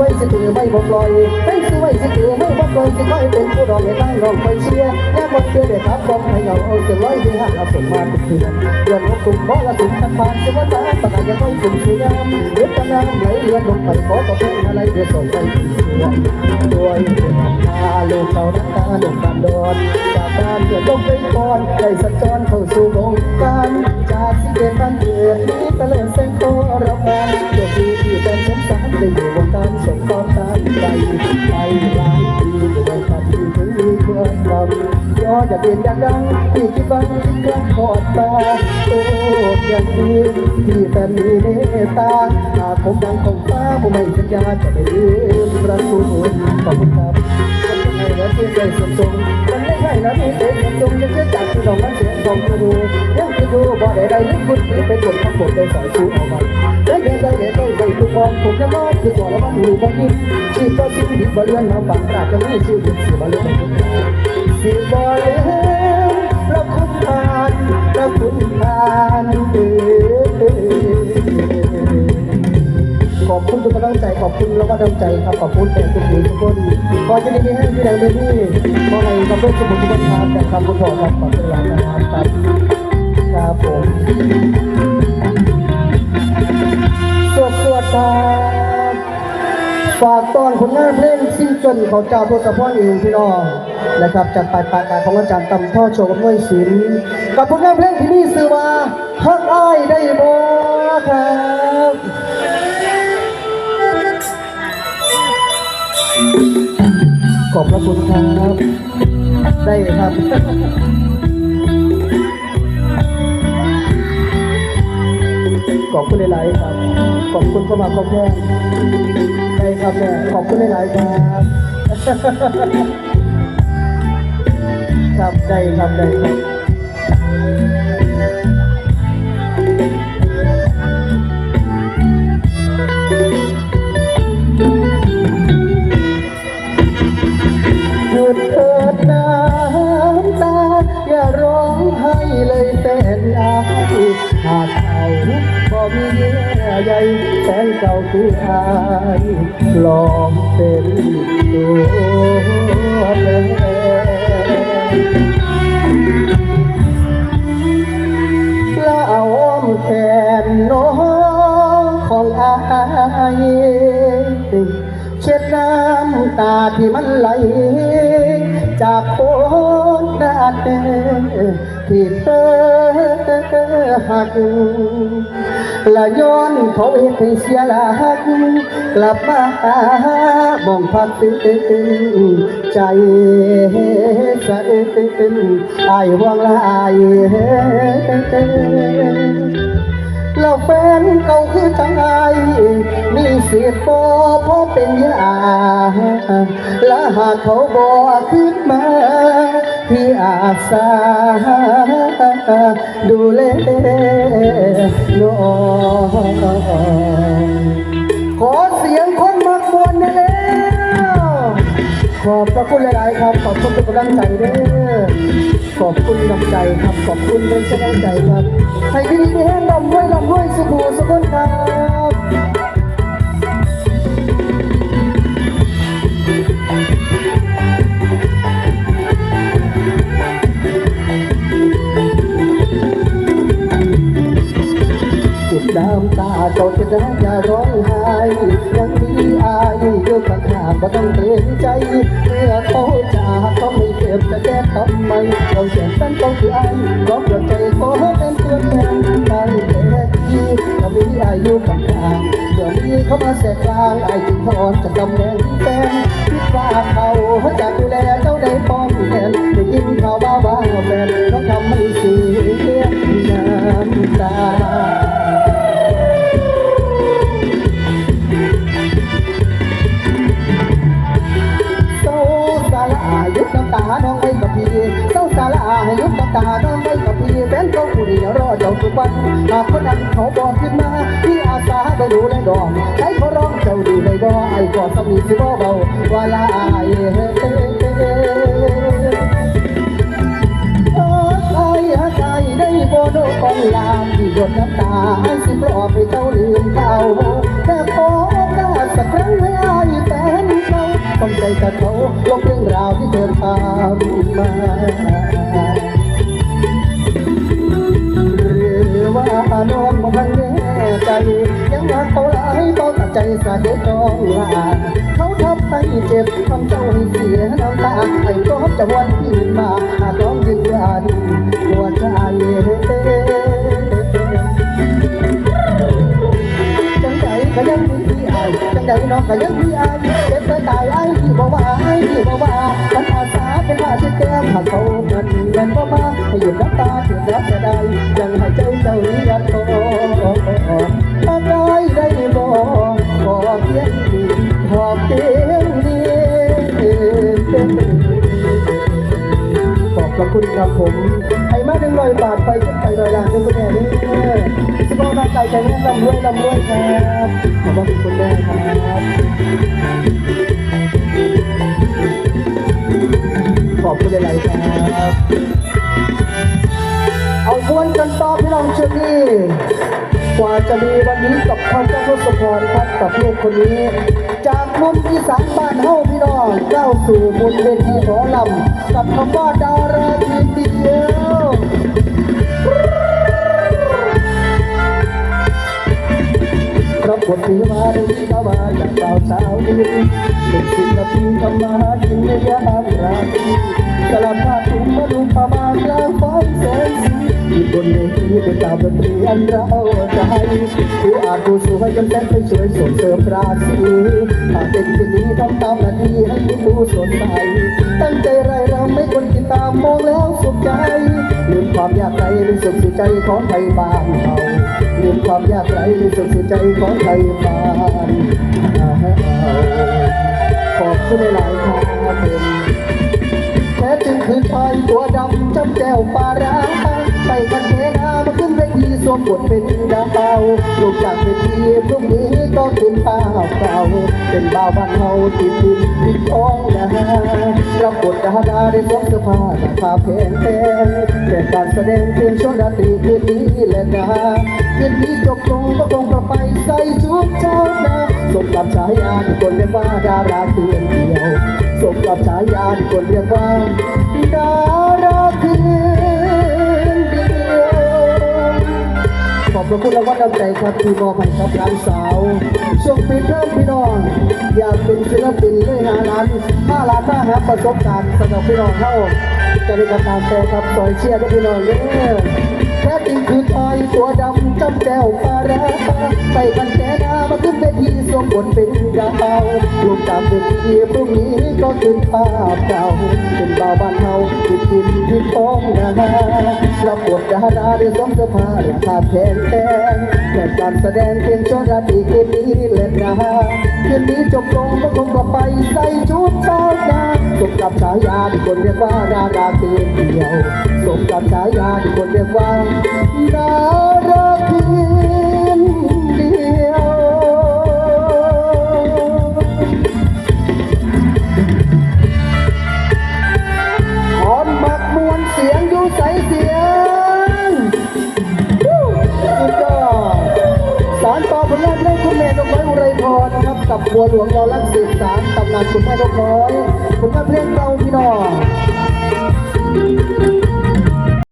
ล่อยให้สวยสิถือให้บ่ปล่อยสิคอยเป็นผู้รองให้ตั้งรองคอยเชียร์แยกบ่เชื่อเด็ดครับบองให้เงาเอาเสียร้อยที่หักเอาสมมาทุกเดือนเดือนของกลุ่มบ่ละสินทันผ่านสิว่าตาปากยังไม่กลุ่มสีดำเลือดน้ำไหลเลือดลงไปขอต่อเป็นอะไรเดือดส่งไปทั่วด้วยตาลูกเขาน้ำตาลูกบานดอนจากบ้านเดือดลงไปก่อนได้สัญจร ถึงมีเพื่อนเราย้อนจะเป็นดังดังที่คิดบังครั้งกอดตาโอ้ยังดีที่แต่มีเมตตาหากผมดังของฟ้าผมไม่สัญญาจะไม่ลืมประตูขอบคุณครับคนไทยและที่ใจสมทรงมันไม่ใช่นะที่ใจสมทรงจะเชื่อจากที่เรามันเสียงข องจะดูยังจะดูบ่ได้ได้ลึกคุณไปกดข้างบนได้สอยชูเอาไว้ได้เดี๋ยวได้เดี๋ยวได้ได้ทุกคนผมจะมอบคือตัวละมันอยู่บ่กินชีพก็ชีวิตบริเลื่อนมาฝังตราจะไม่ชีวิตสิบ่เลื่อนสิบเลื่อนเราคุ้นทานเราคุ้นทานเด้อ คุณทุกกำลังใจขอบคุณแล้วก็ดำใจครับขอบคุณแต่ทุกทีทุกคนขอจะได้มีให้พี่แดงเบบี้ขอให้กับเพื่อสมุทรทุกคนครับแต่คำคุณพ่อครับขอบคุณหลายนะครับครับครับผมสวดสวดครับฝากตอนผลงานเพลงซิงเกิลของเจ้าทศพรเองพี่น้องนะครับจากปลายปายการของอาจารย์ตำท่อโชว์กับด้วยศิลป์กับผลงานเพลงที่นี่ชื่อว่าฮักอ้ายได้บ่ครับ อบพระคุณครับได้ครับขอบคุณหลายๆครับ ขอบคุณเข้ามาขอบแค่ได้ครับแม่ขอบคุณหลายๆครับครับได้ครับได้ครับ นเก่าคืออายลองเป็นตัวแทนละเอาอ้อมแขนน้องของอายเช็ดน้ำตาที่มันไหลจากโคน ดาเดที่เธอหักละย้อนเขาเองให้เสียหลักกลับมาบ่องพักตื่นใจสะอื้นอายหวังลายแล้วแฟนเก่าคือจังไงมีสิทธิ์บ่พอเป็นยาและหากเขาบอกขึ้นมา ที่อาสาดูแลน้องขอเสียงคนมักมวนได้แล้วขอบพระคุณหลาย ๆ ครับ ขอบคุณทุกกำลังใจเด้อขอบคุณกำลังใจครับ ขอบคุณเป็นกำลังใจครับให้พี่ดีแห้งลำด้วยลำด้วยสุขูสุขนครับ อยู่ข้างๆบ่ต้องเกรงใจเมื่อเขาจากก็ไม่เก็บจะแก้ทำไมเราเสียงสั้นต้องคืออายร้องเกิดใจขอเป็นตัวแทนตั้งแต่ที่ถ้ามีอายุข้างๆเดี๋ยวนี้เขามาแสกกลางอายจึงถอนจะกำแหน่งแฟนคิดว่าเขาจะดูแล เศร้าสาลาให้ยุบตานองไปกับพี่แฟนเขาผู้เดียวรอเจ้าทุกวันหากคนนั้นเขาบอกขึ้นมาพี่อาสาไปดูแลดอกใช้เขาร้องเจ้าดีเลยบ่ไอ้กอดสามีสิบ่เบาว่าลาไอ้เฮ้ได้บ่โดนกองลามที่หยดน้ำตาไอ้สิปลอบให้เจ้าลืมเขาแต่า รื่องราวที่เธอทำมาหรือว่าน้องบ่ทันแน่ใจ ยังรักเขาหลายเบาตัดใจสาเด็จน้องลาเขาทำให้เจ็บทำเจ้าให้เสียน้ำตาไอ้ก็จะวันที่มาหากน้องยืนยันหัวใจจังใดก็ยังมี ใดน้องก็ยังมีอายเจ็บไปตายไอ้ที่บอกว่าไอ้ที่บอกว่าฉันอาสาเป็นผ้าเช็ดแก้มหาเขาเงินเงินบ่มาให้หยุดน้ำตาถึงรับจะได้ยังให้ใจเจ้านี้ยันโตถ้าได้ได้บอกขอเพียงดีขอเพียงดีขอบพระคุณครับผมให้มาหนึ่งร้อยบาทไปจนไปร้อยล้านเป็นคุณแม่นี่ส มองร่างกายแข็งแรงลำรวยลำรวยครับขอบคุณคุณแม่ครับขอบคุณหลายๆครับ เอาม้วนกันต่อพี่น้องเชอรี่กว่าจะมีวันนี้กับท่านเจ้าทศพรครับกับลูกคนนี้ จากมุมอีสานบ้านเฮาพี่น้องก้าวสู่บนเวทีหมอลำกับคำว่าดาราทีเดียว รับบทถือมาในวิชามาจากสาวสาวดีเป็นศิลปินทำมาหากินในยามราตรีสลับผ้าถุงมาดูประมาณกลางไฟแสงสีอยู่บนเวทีเป็นดาวดนตรีอันเราใจผู้อาจผู้สวยยังแสนไปช่วยส่งเสริมราศีถ้าเป็นที่นี้ทำตามหน้าที่ให้ผู้สดใสตั้งใจไรเรำไม่คนติดตามมองแล้วสุขใจลืมความยากไรในสุขสุดใจของไทยบ้านเรา ลืมความยากไรในสุขสุดใจของไทยบ้านเราขอบคุณหลายๆครับผมแท้จริงคือชายตัวดำจำแก้วปลาร้าไปกันเทนามาขึ้นเวทีสวมบทเป็นดาวลูกจากเวทีพรุ่งนี้ก็ขึ้นข้าเก่าเป็นบ่าวบ้านเฮาติดดินติดท้องนะรับบทดาดาได้สวมเสื้อผ้าราคาแพงแพงแต่การแสดงเพลงช่วงราตรีคืนนี้แหละนะ คืนนี้จบลงก็คงกลับไปใส่ชุดเช้านะสมกับฉายาที่คนเรียกว่าดาราเตียงเดียวสมกับฉายาที่คนเรียกว่าดาราเพียงเดียวขอบพระคุณรางวัลน้ำใจครับที่มอบให้กับหลานสาวช่วงปีเทอมพี่น้องอยากเป็นศิลปินเลยหาล้านห้าล้านห้าหาประสบการณ์สำหรับพี่น้องเข้าจะได้กระตามแต่ครับซอยเชียร์ด้วยพี่น้องเด้อแท้จริง คือชายตัวดำจำแก้วปลาร้าไปกันแกนามาขึ้นเวทีสวมบทเป็นดาวลูกจากเวทีพรุ่งนี้ก็ขึ้นภาพเก่าเป็นบ่าวบ้านเฮาติดกินที่ท้องนารับบทดาราได้สวมเสื้อผ้าราคาแพงแพงแต่การแสดงเพียงชั่วราตรีคืนนี้แหละนะคืนนี้จบลงก็คงกลับไปใส่ชุดเช้านาสมกับฉายาที่คนเรียกว่าดาราเตียงเดียวสมกับฉายาที่คนเรียกว่าดารพียงเดียวหอมมักมวนเสียงอยู่ใสเสียงวู้สุดยอดสารต่อผลงานเพลงคุณแม่นกน้อยอุไรพรนะครับ กับบัวหลวงรอรักสืบสารตำนานคุณแม่นกน้อยผลงานเพลงเราพี่น้อง